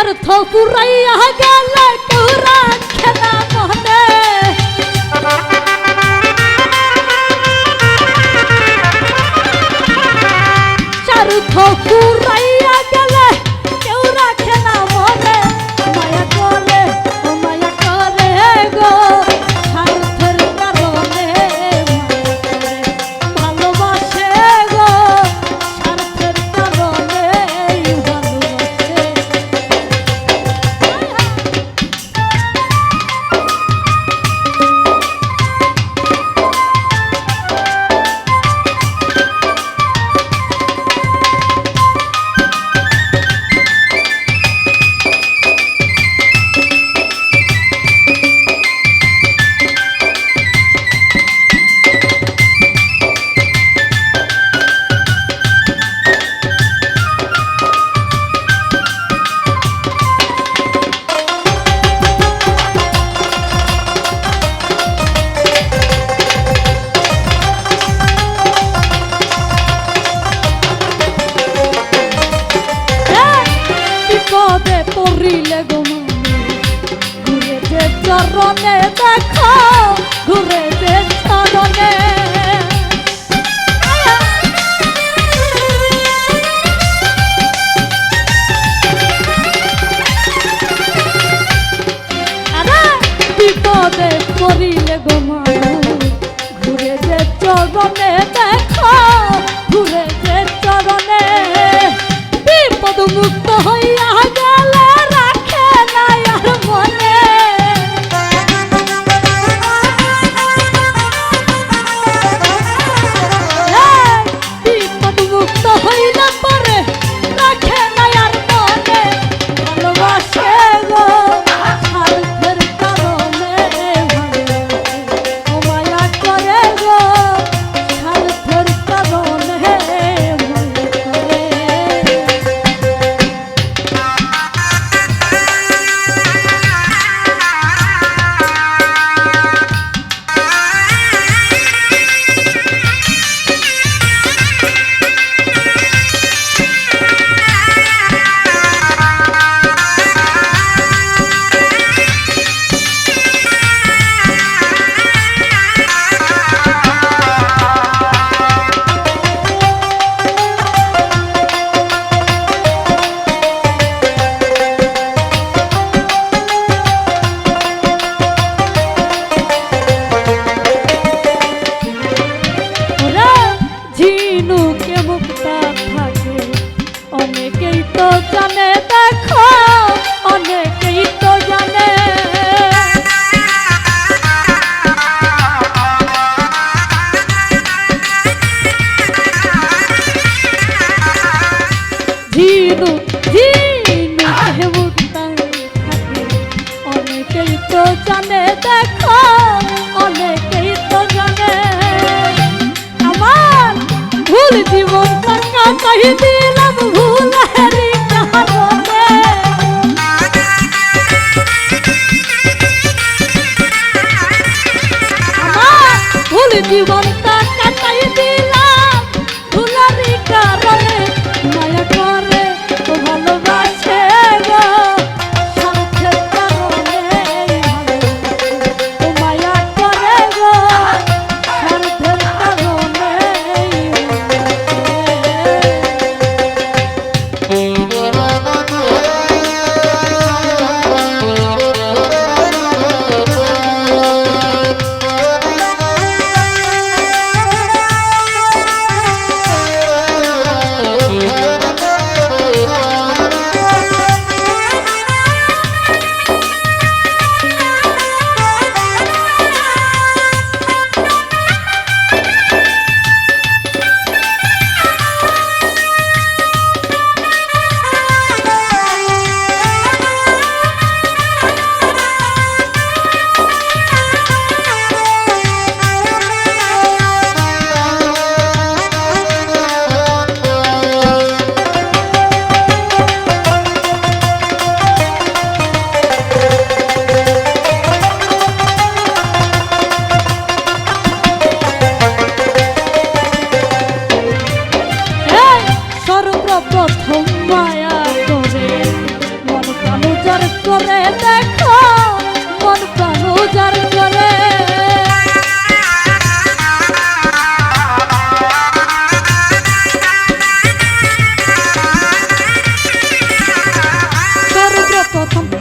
ব্যর্থ পুরাইয়া গেল টুরা খেলা মনে ব্যর্থ পুরাই চরণে তো জানে দেখো, অনেকেই তো জানে। আমার ভুল জীবন পাঙ্গা কাহি দিলাম ভুল ভুল জীবন 것 같아